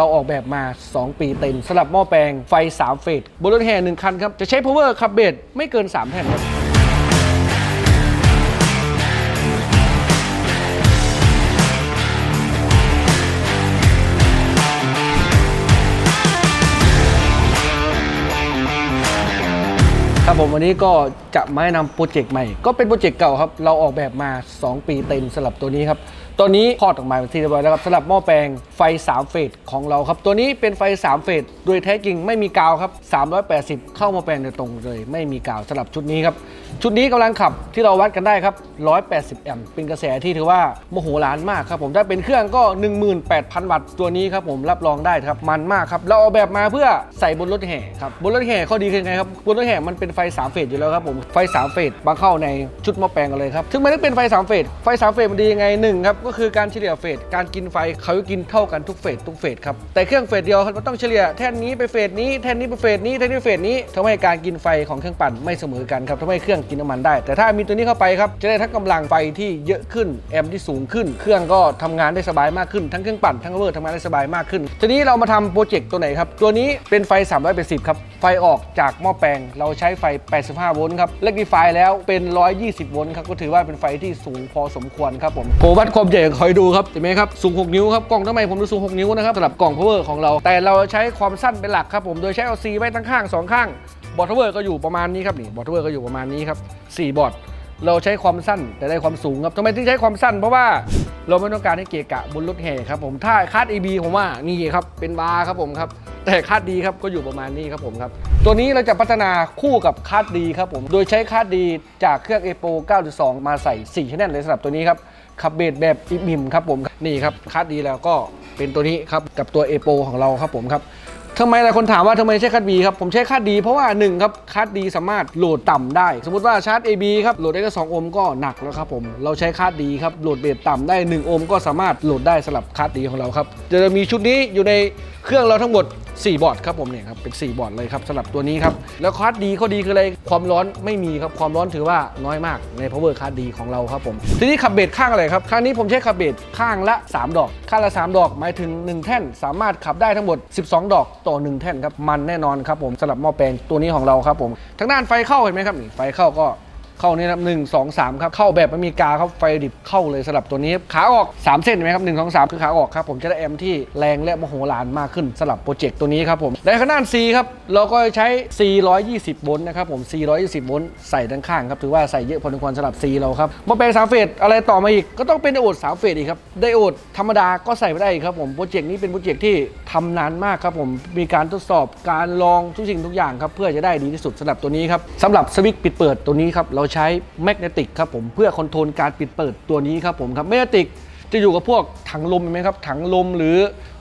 เราออกแบบมา 2 ปีเต็มสำหรับหม้อแปลงไฟ 3 เฟสบนรถแห่หนึ่งคันครับ จะใช้ power ขับเบสไม่เกิน 3 แผ่นครับครับผมวันนี้ก็จะมาแนะนำโปรเจกต์ใหม่ ก็เป็นโปรเจกต์เก่าครับ เราออกแบบมา 2 ปีเต็มสำหรับตัวนี้ครับ ตัวนี้พอดออกมาเป็นที่เรียบร้อยแล้วครับสำหรับหม้อแปลงไฟ 3 เฟสของเราครับ ตัวนี้เป็นไฟ 3 เฟสโดยแท้จริงไม่มีกาวครับ380 เข้าหมาแปลงโดยตรงเลย ไม่มีกาวสำหรับชุดนี้ครับ ชุดนี้กำลังขับที่เราวัดกันได้ครับ 180 แอมป์เป็นกระแสที่ถือว่าโมโหลานมากครับผมถ้าเป็นเครื่องก็ 18,000 วัตต์ตัวนี้ครับผมรับรองได้ครับมันมากครับเราออกแบบมาเพื่อใส่บนรถแห่ครับบนรถแห่ข้อดีคือไงครับบนรถแห่มันเป็นไฟ3เฟสอยู่แล้วครับผมไฟ3เฟสมาเข้าในชุดหม้อแปลงกันเลยครับถึงมันต้องเป็นไฟ3เฟสไฟ3เฟสมันดียังไงหนึ่งครับก็คือการเฉลี่ยเฟสการกินไฟเขาจะกินเท่ากันทุกเฟสทุกเฟสครับแต่เครื่องเฟสเดียวมันต้องเฉลี่ยแท่นนี้ไปเฟสนี้แท่นนี้ไปเฟสนี้แท่นนี้เฟสนี้ทำให้การกินไฟของเครื่องปั่นไม่เสมอกันครับทำให้เครื่องกินน้ำมันได้ แต่ถ้ามีตัวนี้เข้าไปครับจะได้ทั้งกำลังไฟที่เยอะขึ้นแอมป์ที่สูงขึ้น เครื่องก็ทำงานได้สบายมากขึ้นทั้งเครื่องปั่นทั้งเวอร์ทำงานได้สบายมากขึ้น ทีนี้เรามาทำโปรเจกต์ตัวไหนครับตัวนี้เป็นไฟ380ครับไฟออกจากหม้อแปลง เราใช้ไฟ 85 โวลต์ครับเล็กดีไฟแล้วเป็น 120 โวลต์ครับก็ถือว่าเป็นไฟที่สูงพอสมควรครับผมโหวัดความใหญ่คอยดูครับเห็นไหมครับสูง 6 นิ้วครับกล้องทำไมผมดูสูง 6 นิ้วนะครับสำหรับกล่อง power ของเรา แต่เราใช้ความสั้นเป็นหลักครับผมโดยใช้ LC ไว้ทั้งข้างสองข้าง บอร์ด power ก็อยู่ประมาณนี้ครับนี่บอร์ด power ก็อยู่ประมาณนี้ครับ4บอร์ดเราใช้ความสั้นแต่ได้ความสูงครับทำไมถึงใช้ความสั้นเพราะว่าเราไม่ต้องการให้เกะกะบนรถแห่ครับผมถ้าคาด EB ผมว่านี่ครับเป็นบาร์ครับผมครับแต่คาดดีครับก็อยู่ประมาณนี้ครับผมครับตัวนี้เราจะพัฒนาคู่กับคาดดีครับผมโดยใช้คาดดีจากเครื่อง Apo 9.2 มาใส่4ชแนลเลยสำหรับตัวนี้ครับขับเบสแบบอิมิมครับผมนี่ครับคาดดีแล้วก็เป็นตัวนี้ครับกับตัว Apo ของเราครับผมครับ ทำไมหลายคนถามว่าทำไมใช้คัดบีครับ ผมใช้คัดดีเพราะว่า1ครับคัดดีสามารถโหลดต่ำได้ สมมติว่าชาร์จ AB ครับโหลดได้แค่2โอห์มก็หนักแล้วครับผมเราใช้คัดดีครับโหลดเบสต่ำได้ 1 โอห์มก็สามารถโหลดได้สำหรับคัดดีของเราครับจะมีชุดนี้อยู่ในเครื่องเราทั้งหมด 4 บอร์ดครับผมเนี่ยครับเป็น 4 บอร์ดเลยครับสำหรับตัวนี้ครับแล้วคัดดีข้อดีคืออะไรความร้อนไม่มีครับความร้อนถือว่าน้อยมากใน power คัดดีของเราครับผมทีนี้ขับเบสข้างอะไรครับครั้งนี้ผมใช้ขับเบสข้างละ 3 ดอก ข้างละ 3 ดอกหมายถึง 1 แท่นสามารถขับได้ทั้งหมด 12 ดอกต่อ 1 แท่นครับมันแน่นอนครับผมสำหรับหม้อแปลงตัวนี้ของเราครับผมทางด้านไฟเข้าเห็นไหมครับนี่ไฟเข้าก็ เข้านี่นะครับหนึ่งสองสามครับเข้าแบบไม่มีกาครับไฟดิบเข้าเลยสำหรับตัวนี้ขาออก 3 เส้นเห็นไหมครับหนึ่งสองสามคือขาออกครับผมจะได้แอมป์ที่แรงและมโหฬารมากขึ้นสำหรับโปรเจกต์ตัวนี้ครับผมในข้าด C ครับเราก็ใช้ 420 โวลต์นะครับผม 420 โวลต์ใส่ด้านข้างครับถือว่าใส่เยอะพอสมควรสำหรับ C เราครับมาเป็น3เฟสอะไรต่อมาอีกก็ต้องเป็นไดโอด3เฟสอีกครับไดโอดธรรมดาก็ใส่ไม่ได้อีกครับผมโปรเจกต์นี้เป็นโปรเจกต์ที่ทำนานมากครับผมมีการทดสอบการลองทุกสิ่งทุกอย่างครับเพื่อจะได้ดีที่สุดสำหรับตัวนี้ครับสำหรับสวิตช์ปิดเปิดตัวนี้ครับเราใช้แมกเนติกครับผมเพื่อคอนโทรลการปิดเปิดตัวนี้ครับผมครับแมกเนติกจะอยู่กับพวกถังลมเห็นไหมครับถังลมหรือ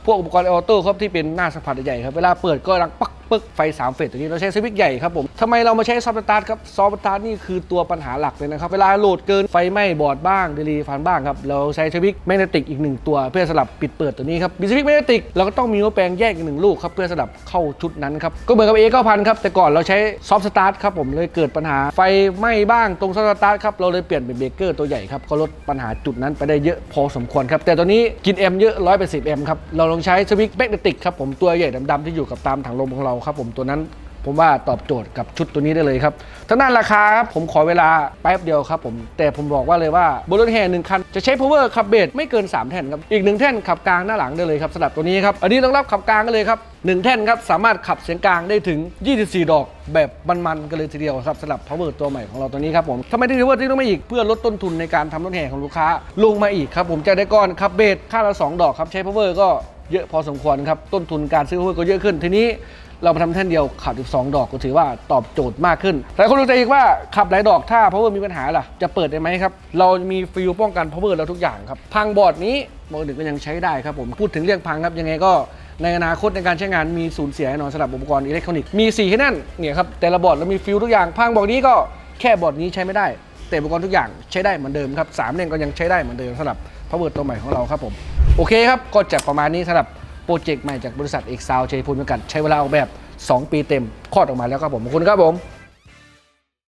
พวกอุปกรณ์ออโต้ครับที่เป็นหน้าสัมผัสใหญ่ครับเวลาเปิดก็รังปัก ปึ๊กไฟ 3 เฟสตัวนี้เราใช้สวิตช์ใหญ่ครับผมทำไมเรามาใช้ซอฟต์สตาร์ทครับซอฟต์สตาร์ทนี่คือตัวปัญหาหลักเลยนะครับเวลาโหลดเกินไฟไหม้บอร์ดบ้างเดลีฟันบ้างครับเราใช้สวิตช์แมกเนติกอีกหนึ่งตัวเพื่อสลับปิดเปิดตัวนี้ครับมีสวิตช์แมกเนติกเราก็ต้องมีหัวแปลงแยกอีกหนึ่งลูกครับเพื่อสลับเข้าชุดนั้นครับก็เหมือนกับ A 9 0 0ครับแต่ก่อนเราใช้ซอฟต์สตาร์ทครับผมเลยเกิดปัญหาไฟไหม้บ้างตรงซอฟต์สตาร์ทครับเราเลยเปลี่ยนเป็นเบรกเกอร์ตัวใหญ่ครับก็ลดปัญหาจุดนั้นไปได้เยอะพอสมควรครับแต่ตัวนี้กินแอมเยอะ180แอมครับเราลองใช้สวิตช์แมกเนติกครับผมตัวใหญ่ดำๆที่อยู่กับตามถังลมของเราครับผมตัวนั้นผมว่าตอบโจทย์กับชุดตัวนี้ได้เลยครับทางด้านราคาครับผมขอเวลาแป๊บเดียวครับผม แต่ผมบอกว่าเลยว่าบนรถแห่หนึ่งคัน จะใช้ power ขับเบสไม่เกิน 3 แท่นครับ อีกหนึ่งแท่นขับกลางหน้าหลังได้เลยครับสำหรับตัวนี้ครับ อันนี้ต้องรับขับกลางกันเลยครับหนึ่งแท่นครับสามารถขับเสียงกลางได้ถึง 24 ดอกแบบมันๆกันเลยทีเดียวครับสำหรับ power ตัวใหม่ของเราตัวนี้ครับผมทำไมถึง power ที่ต้องมาอีกเพื่อลดต้นทุนในการทำรถแห่ของลูกค้าลงมาอีกครับผมจะได้ก้อนขับเบสค่าละสองดอกครับใช้ power ก็ เยอะพอสมควรครับ ต้นทุนการซื้อ power ก็เยอะขึ้น ทีนี้เรามาทำแท่นเดียวขับอีก2ดอกก็ถือว่าตอบโจทย์มากขึ้นหลายคนรู้ใจอีกว่าขับหลายดอกถ้า power มีปัญหาล่ะ จะเปิดได้ไหมครับ เรามีฟิลป้องกัน power แล้วทุกอย่างครับ พังบอร์ดนี้บอร์ดหนึ่งก็ยังใช้ได้ครับผม พูดถึงเรื่องพังครับ ยังไงก็ในอนาคตในการใช้งานมีสูญเสียแน่นอนสำหรับอุปกรณ์อิเล็กทรอนิกส์มี4แค่นั้นเนี่ยครับแต่ละบอร์ดเรามีฟิลทุกอย่างพังบอร์ดนี้ก็แค่บอร์ดนี้ใช้ไม่ได้ แต่อุปกรณ์ทุกอย่างใช้ได้เหมือนเดิมครับสามเลนก็ยังใช้ได้เหมือนเดิมสำหรับ power ตัวใหม่ของเราครับผม โอเคครับ ก็จะประมาณนี้สำหรับโปรเจกต์ใหม่จากบริษัทเอกซาวชัยภูมิจำกัน ใช้เวลาออกแบบ 2 ปีเต็มคลอดออกมาแล้วครับผมขอบคุณครับผม